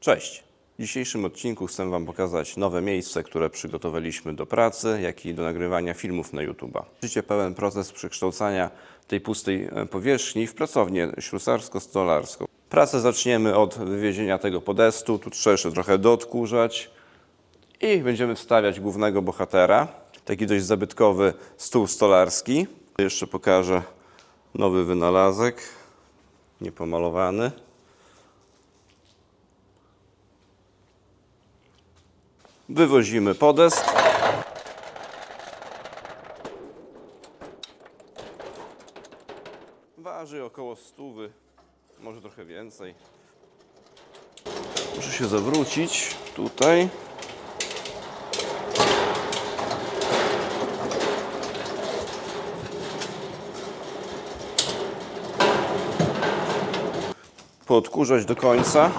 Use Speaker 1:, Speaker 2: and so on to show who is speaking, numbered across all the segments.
Speaker 1: Cześć! W dzisiejszym odcinku chcę Wam pokazać nowe miejsce, które przygotowaliśmy do pracy, jak i do nagrywania filmów na YouTube. Widzicie pełen proces przekształcania tej pustej e, powierzchni w pracownię ślusarsko-stolarską. Pracę zaczniemy od wywiezienia tego podestu, tu trzeba jeszcze trochę doodkurzać i będziemy wstawiać głównego bohatera. Taki dość zabytkowy stół stolarski. Jeszcze pokażę nowy wynalazek, niepomalowany. Wywozimy podest. Waży około stówy, może trochę więcej. Muszę się zawrócić tutaj. Poodkurzać do końca.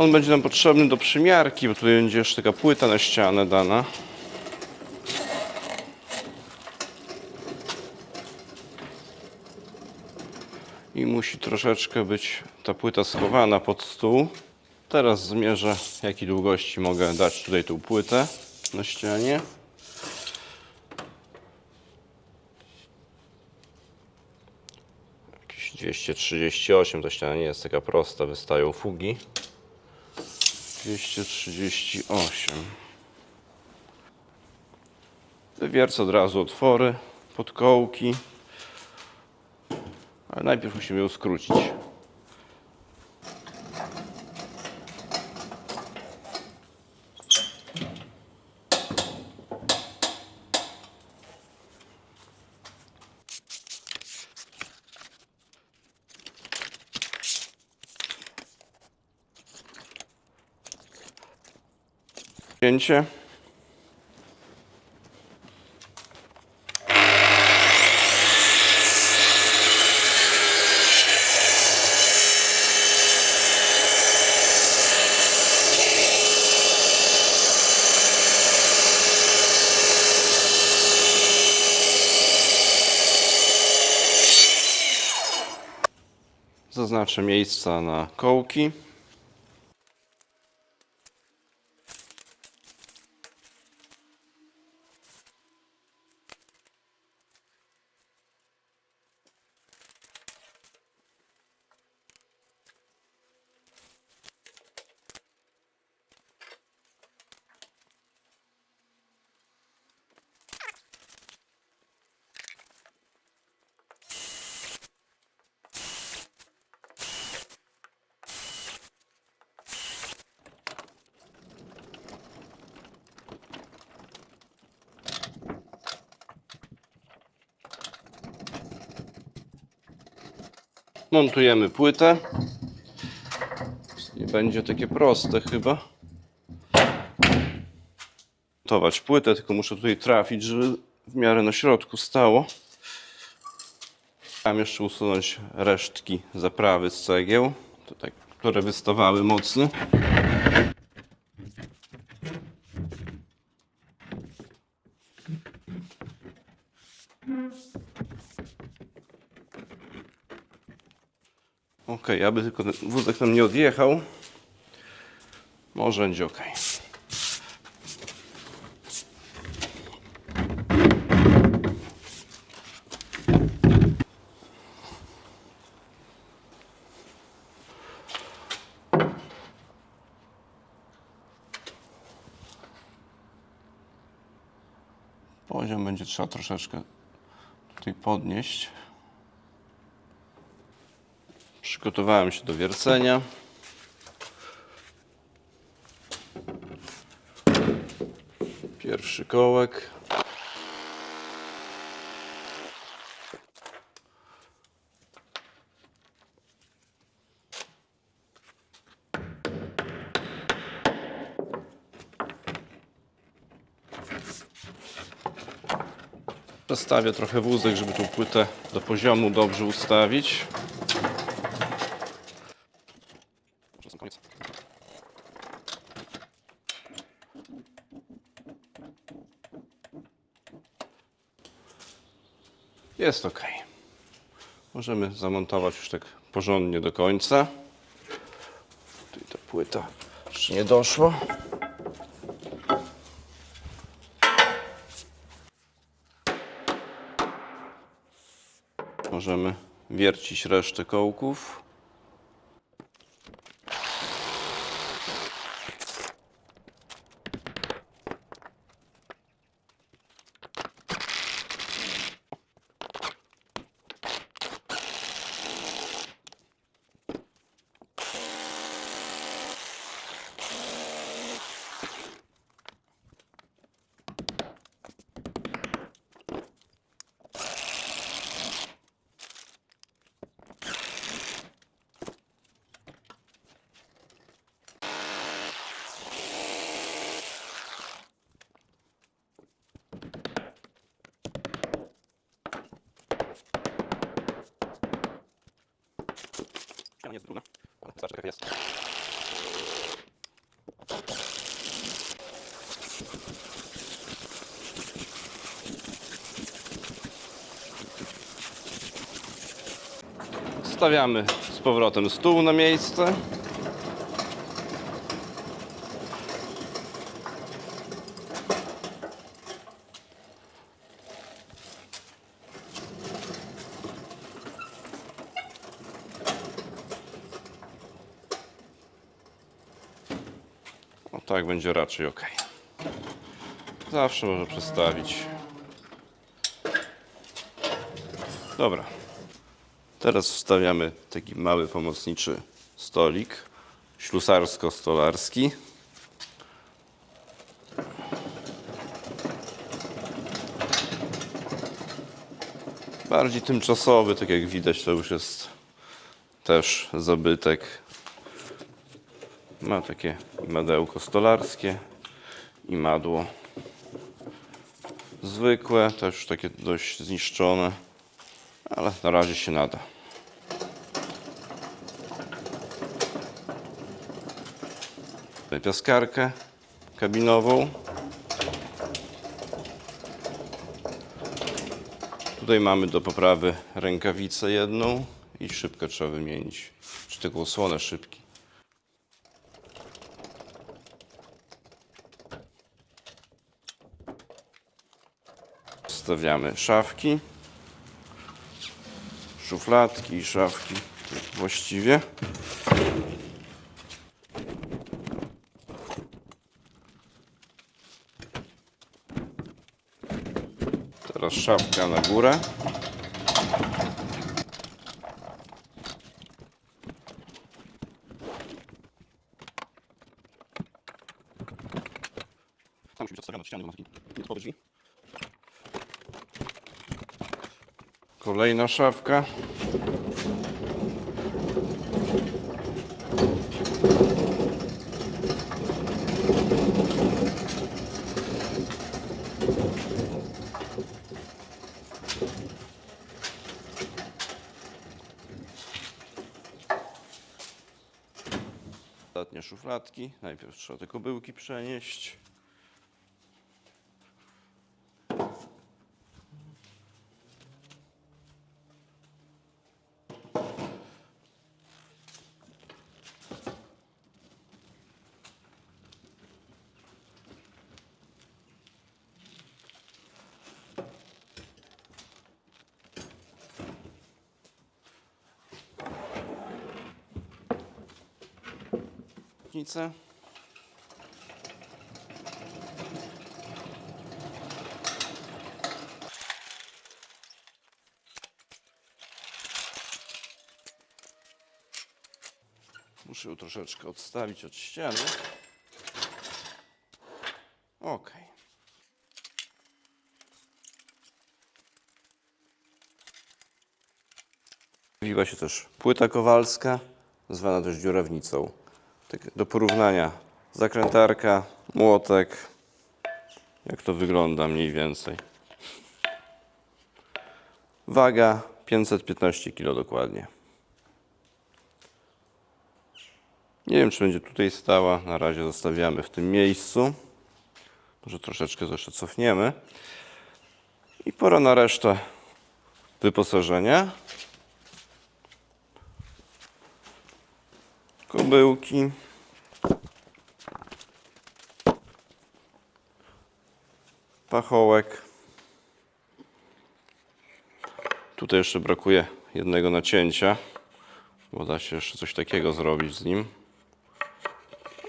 Speaker 1: On będzie nam potrzebny do przymiarki, bo tutaj będzie jeszcze taka płyta na ścianę dana. I musi troszeczkę być ta płyta schowana pod stół. Teraz zmierzę, jakiej długości mogę dać tutaj tą płytę na ścianie. Jakieś 238, ta ściana nie jest taka prosta, wystają fugi. 238. Wywiercę od razu otwory, podkołki. Ale najpierw musimy ją skrócić. Zaznaczę miejsca na kołki. Montujemy płytę. Nie będzie takie proste chyba. Montować płytę, tylko muszę tutaj trafić, żeby w miarę na środku stało. Mam jeszcze usunąć resztki zaprawy z cegieł, tutaj, które wystawały mocno. Aby tylko ten wózek nam nie odjechał. Może będzie ok. Poziom będzie trzeba troszeczkę tutaj podnieść. Przygotowałem się do wiercenia. Pierwszy kołek. Przestawię trochę wózek, żeby tą płytę do poziomu dobrze ustawić. Jest ok. Możemy zamontować już tak porządnie do końca. Tutaj ta płyta jeszcze nie doszła. Możemy wiercić resztę kołków. Nie jest jaka jest. Stawiamy z powrotem stół na miejsce. Tak będzie raczej ok. Zawsze można przestawić. Dobra. Teraz wstawiamy taki mały pomocniczy stolik ślusarsko-stolarski. Bardziej tymczasowy, tak jak widać, to już jest też zabytek. Ma takie madełko stolarskie i madło. Zwykłe, też takie dość zniszczone, ale na razie się nada. Piaskarkę kabinową. Tutaj mamy do poprawy rękawicę jedną i szybkę trzeba wymienić. Czy taką osłonę szybki. Stawiamy szafki, szufladki i szafki właściwie. Teraz szafka na górę. Tam musi być odstawione od ściany, bo ma takie nietypowe drzwi. Kolejna szafka. Ostatnie szufladki. Najpierw trzeba te kobyłki przenieść. Nic. Muszę ją troszeczkę odstawić od ściany. Ok. Pojawiła się też płyta kowalska, zwana też dziurawnicą. Tak do porównania zakrętarka, młotek. Jak to wygląda mniej więcej. Waga 515 kg dokładnie. Nie wiem, czy będzie tutaj stała. Na razie zostawiamy w tym miejscu. Może troszeczkę jeszcze cofniemy. I pora na resztę wyposażenia. Kubełki. Pachołek. Tutaj jeszcze brakuje jednego nacięcia, bo da się jeszcze coś takiego zrobić z nim.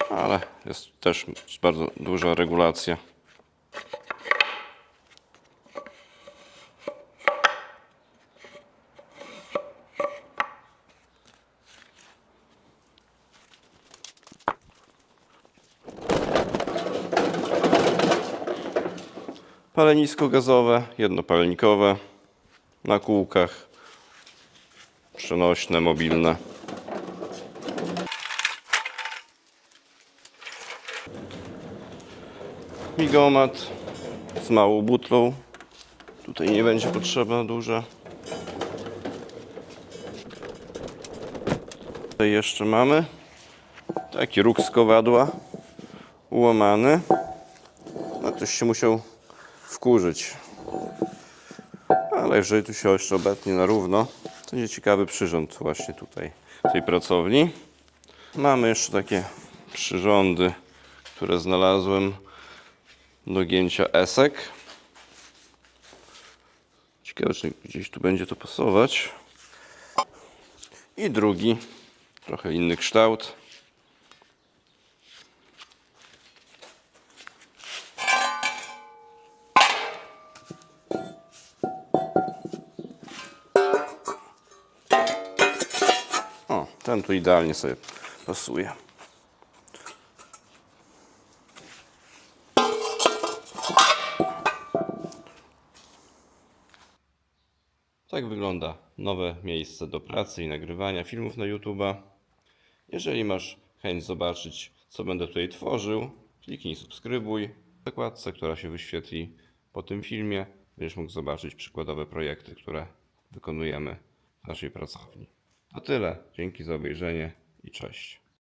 Speaker 1: Ale jest też bardzo duża regulacja. Palenisko gazowe, jednopalnikowe, na kółkach, przenośne, mobilne. Migomat z małą butlą. Tutaj nie będzie potrzebna duża. Tutaj jeszcze mamy taki róg z kowadła ułamany. No ktoś się musiał wkurzyć. Ale jeżeli tu się jeszcze obetnie na równo, to będzie ciekawy przyrząd właśnie tutaj tej pracowni. Mamy jeszcze takie przyrządy, które znalazłem do gięcia esek. Ciekawe, czy gdzieś tu będzie to pasować. I drugi, trochę inny kształt. Ten tu idealnie sobie pasuje. Tak wygląda nowe miejsce do pracy i nagrywania filmów na YouTube'a. Jeżeli masz chęć zobaczyć, co będę tutaj tworzył, kliknij subskrybuj. W zakładce, która się wyświetli po tym filmie, będziesz mógł zobaczyć przykładowe projekty, które wykonujemy w naszej pracowni. To tyle. Dzięki za obejrzenie i cześć.